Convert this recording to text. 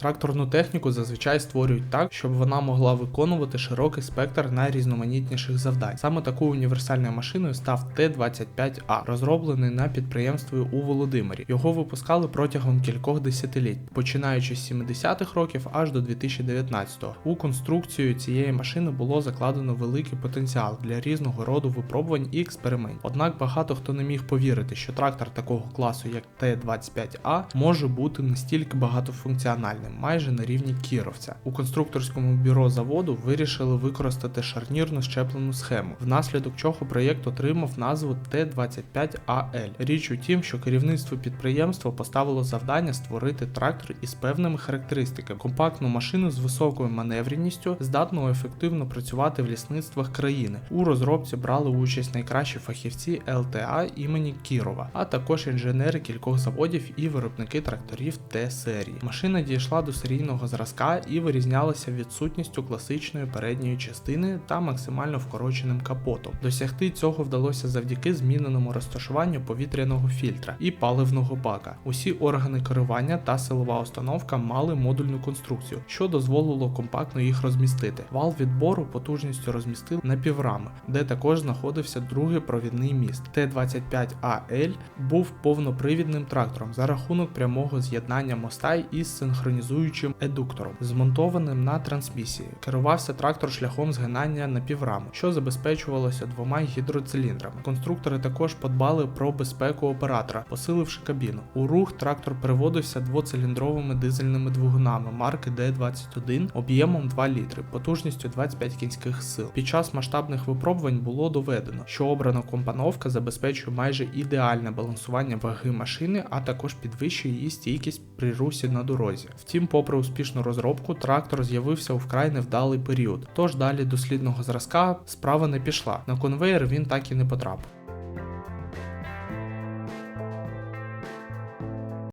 Тракторну техніку зазвичай створюють так, щоб вона могла виконувати широкий спектр найрізноманітніших завдань. Саме такою універсальною машиною став Т-25А, розроблений на підприємстві у Володимирі. Його випускали протягом кількох десятиліть, починаючи з 70-х років аж до 2019-го. У конструкцію цієї машини було закладено великий потенціал для різного роду випробувань і експериментів. Однак багато хто не міг повірити, що трактор такого класу, як Т-25А, може бути настільки багатофункціональним, майже на рівні кіровця. У конструкторському бюро заводу вирішили використати шарнірну щеплену схему, внаслідок чого проєкт отримав назву Т-25АЛ. Річ у тім, що керівництво підприємства поставило завдання створити трактор із певними характеристиками, компактну машину з високою маневреністю, здатну ефективно працювати в лісництвах країни. У розробці брали участь найкращі фахівці ЛТА імені Кірова, а також інженери кількох заводів і виробники тракторів Т-серії. Машина дійшла до серійного зразка і вирізнялася відсутністю класичної передньої частини та максимально вкороченим капотом. Досягти цього вдалося завдяки зміненому розташуванню повітряного фільтра і паливного бака. Усі органи керування та силова установка мали модульну конструкцію, що дозволило компактно їх розмістити. Вал відбору потужністю розмістили на піврами, де також знаходився другий провідний міст. Т-25АЛ був повнопривідним трактором за рахунок прямого з'єднання моста із синхронізуючим едуктором, змонтованим на трансмісії. Керувався трактор шляхом згинання на півраму, що забезпечувалося двома гідроциліндрами. Конструктори також подбали про безпеку оператора, посиливши кабіну. У рух трактор переводився двоциліндровими дизельними двигунами марки D21 об'ємом 2 літри, потужністю 25 кінських сил. Під час масштабних випробувань було доведено, що обрана компоновка забезпечує майже ідеальне балансування ваги машини, а також підвищує її стійкість при русі на дорозі. Втім, попри успішну розробку, трактор з'явився у вкрай невдалий період. Тож далі дослідного зразка справа не пішла. На конвейер він так і не потрапив.